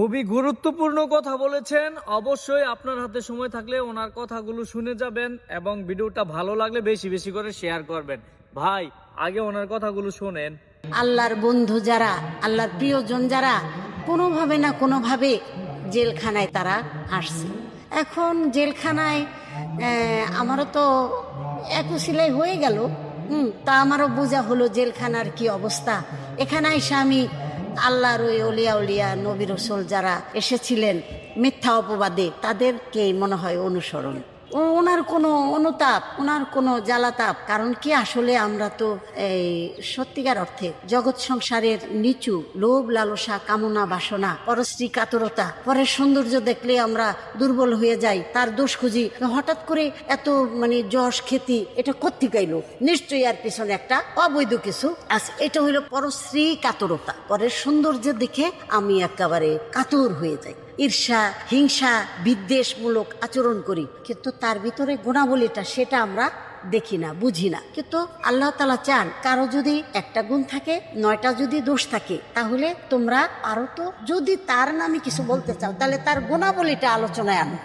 খুবই গুরুত্বপূর্ণ কথা বলেছেন। অবশ্যই আপনার হাতে সময় থাকলে ওনার কথাগুলো শুনে যাবেন এবং ভিডিওটা ভালো লাগলে বেশি বেশি করে শেয়ার করবেন। ভাই, আগে ওনার কথাগুলো শোনেন। আল্লাহর বন্ধু যারা, আল্লাহর প্রিয়জন যারা, কোনোভাবে না কোনোভাবে জেলখানায় তারা আসছে। এখন জেলখানায় আমারও তো একু সিলাই হয়ে গেল। হুম, তা আমারও বোঝা হলো জেলখানার কি অবস্থা। এখানে এসে আমি আল্লাহর ওই অলিয়া উলিয়া নবী রসুল যারা এসেছিলেন মিথ্যা অপবাদে তাদেরকেই মনে হয় অনুসরণ। ওনার কোনো অনুতাপ, ওনার কোনো জ্বালাতাপ। কারণ কি, আসলে আমরা তো এই সত্যিকার অর্থে জগৎ সংসারের নিচু, লোভ, লালসা, কামনা, বাসনা, পরশ্রী, কাতরতা, পরের সৌন্দর্য দেখলে আমরা দুর্বল হয়ে যাই, তার দোষ খুঁজি। হঠাৎ করে এত মানে যশ খ্যাতি এটা কোথেকে গাইলো নিশ্চয়ই আর পিছনে একটা অবৈধ কিছু আছে। এটা হইল পরশ্রী, কাতরতা। পরের সৌন্দর্য দেখে আমি একেবারে কাতর হয়ে যাই। ঈর্ষা, হিংসা, বিদ্বেষমূলক আচরণ করি। কিন্তু তার ভিতরে গুণাবলীটা সেটা আমরা দেখি না, বুঝি না। কিন্তু আল্লাহ তালা চান কারও যদি একটা গুণ থাকে, নয়টা যদি দোষ থাকে, তাহলে তোমরা আরও তো যদি তার নামে কিছু বলতে চাও, তাহলে তার গুণাবলীটা আলোচনায় আনো।